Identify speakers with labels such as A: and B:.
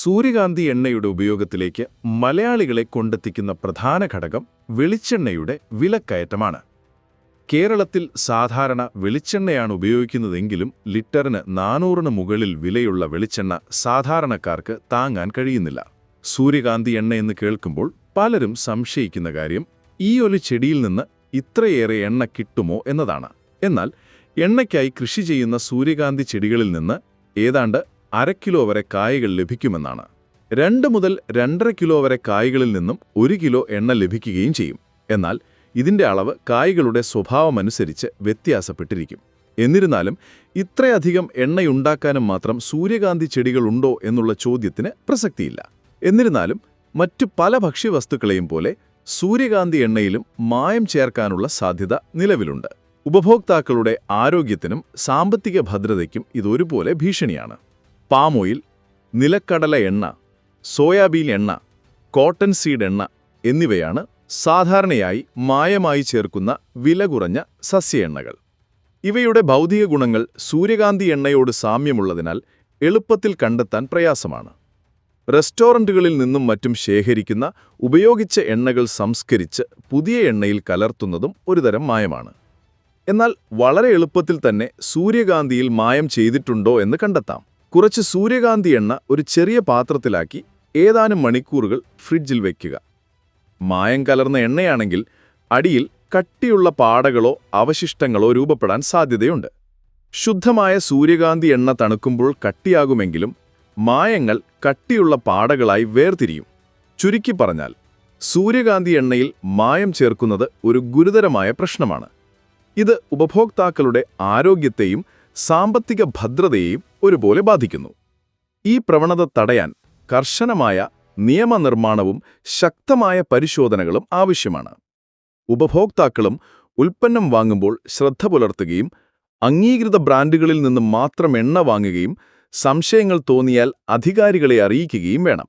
A: സൂര്യകാന്തി എണ്ണയുടെ ഉപയോഗത്തിലേക്ക് മലയാളികളെ കൊണ്ടെത്തിക്കുന്ന പ്രധാന ഘടകം വെളിച്ചെണ്ണയുടെ വിലക്കയറ്റമാണ്. കേരളത്തിൽ സാധാരണ വെളിച്ചെണ്ണയാണ് ഉപയോഗിക്കുന്നതെങ്കിലും ലിറ്ററിന് നാനൂറിന് മുകളിൽ വിലയുള്ള വെളിച്ചെണ്ണ സാധാരണക്കാർക്ക് താങ്ങാൻ കഴിയുന്നില്ല. സൂര്യകാന്തി എണ്ണ എന്ന് കേൾക്കുമ്പോൾ പലരും സംശയിക്കുന്ന കാര്യം ഈ ഒരു ചെടിയിൽ നിന്ന് ഇത്രയേറെ എണ്ണ കിട്ടുമോ എന്നതാണ്. എന്നാൽ എണ്ണയ്ക്കായി കൃഷി ചെയ്യുന്ന സൂര്യകാന്തി ചെടികളിൽ നിന്ന് ഏതാണ്ട് അര കിലോ വരെ കായകൾ ലഭിക്കുമെന്നാണ്. രണ്ട് മുതൽ രണ്ടര കിലോ വരെ കായ്കളിൽ നിന്നും ഒരു കിലോ എണ്ണ ലഭിക്കുകയും ചെയ്യും. എന്നാൽ ഇതിന്റെ അളവ് കായ്കളുടെ സ്വഭാവമനുസരിച്ച് വ്യത്യാസപ്പെട്ടിരിക്കും. എന്നിരുന്നാലും ഇത്രയധികം എണ്ണയുണ്ടാക്കാനും മാത്രം സൂര്യകാന്തി ചെടികളുണ്ടോ എന്നുള്ള ചോദ്യത്തിന് പ്രസക്തിയില്ല. എന്നിരുന്നാലും മറ്റു പല ഭക്ഷ്യവസ്തുക്കളെയും പോലെ സൂര്യകാന്തി എണ്ണയിലും മായം ചേർക്കാനുള്ള സാധ്യത നിലവിലുണ്ട്. ഉപഭോക്താക്കളുടെ ആരോഗ്യത്തിനും സാമ്പത്തിക ഭദ്രതയ്ക്കും ഇതൊരുപോലെ ഭീഷണിയാണ്. പാം ഓയിൽ നിലക്കടല എണ്ണ സോയാബീൻ എണ്ണ കോട്ടൺ സീഡ് എണ്ണ എന്നിവയാണ് സാധാരണയായി മായമായി ചേർക്കുന്ന വില കുറഞ്ഞ സസ്യ എണ്ണകൾ. ഇവയുടെ ഭൗതിക ഗുണങ്ങൾ സൂര്യകാന്തി എണ്ണയോട് സാമ്യമുള്ളതിനാൽ എളുപ്പത്തിൽ കണ്ടെത്താൻ പ്രയാസമാണ്. റെസ്റ്റോറന്റുകളിൽ നിന്നും മറ്റും ശേഖരിക്കുന്ന ഉപയോഗിച്ച എണ്ണകൾ സംസ്കരിച്ച് പുതിയ എണ്ണയിൽ കലർത്തുന്നതും ഒരുതരം മായമാണ്. എന്നാൽ വളരെ എളുപ്പത്തിൽ തന്നെ സൂര്യകാന്തിയിൽ മായം ചെയ്തിട്ടുണ്ടോ എന്ന് കണ്ടെത്താം. കുറച്ച് സൂര്യകാന്തി എണ്ണ ഒരു ചെറിയ പാത്രത്തിലാക്കി ഏതാനും മണിക്കൂറുകൾ ഫ്രിഡ്ജിൽ വയ്ക്കുക മായം കലർന്ന എണ്ണയാണെങ്കിൽ അടിയിൽ കട്ടിയുള്ള പാടകളോ അവശിഷ്ടങ്ങളോ രൂപപ്പെടാൻ സാധ്യതയുണ്ട്. ശുദ്ധമായ സൂര്യകാന്തി എണ്ണ തണുക്കുമ്പോൾ കട്ടിയാകുമെങ്കിലും മായങ്ങൾ കട്ടിയുള്ള പാടകളായി വേർതിരിയും. ചുരുക്കി പറഞ്ഞാൽ സൂര്യകാന്തി എണ്ണയിൽ മായം ചേർക്കുന്നത് ഒരു ഗുരുതരമായ പ്രശ്നമാണ്. ഇത് ഉപഭോക്താക്കളുടെ ആരോഗ്യത്തെയും സാമ്പത്തിക ഭദ്രതയെയും ഒരുപോലെ ബാധിക്കുന്നു. ഈ പ്രവണത തടയാൻ കർശനമായ നിയമനിർമ്മാണവും ശക്തമായ പരിശോധനകളും ആവശ്യമാണ്. ഉപഭോക്താക്കളും ഉൽപ്പന്നം വാങ്ങുമ്പോൾ ശ്രദ്ധ പുലർത്തുകയും അംഗീകൃത ബ്രാൻഡുകളിൽ നിന്ന് മാത്രം എണ്ണ വാങ്ങുകയും സംശയങ്ങൾ തോന്നിയാൽ അധികാരികളെ അറിയിക്കുകയും വേണം.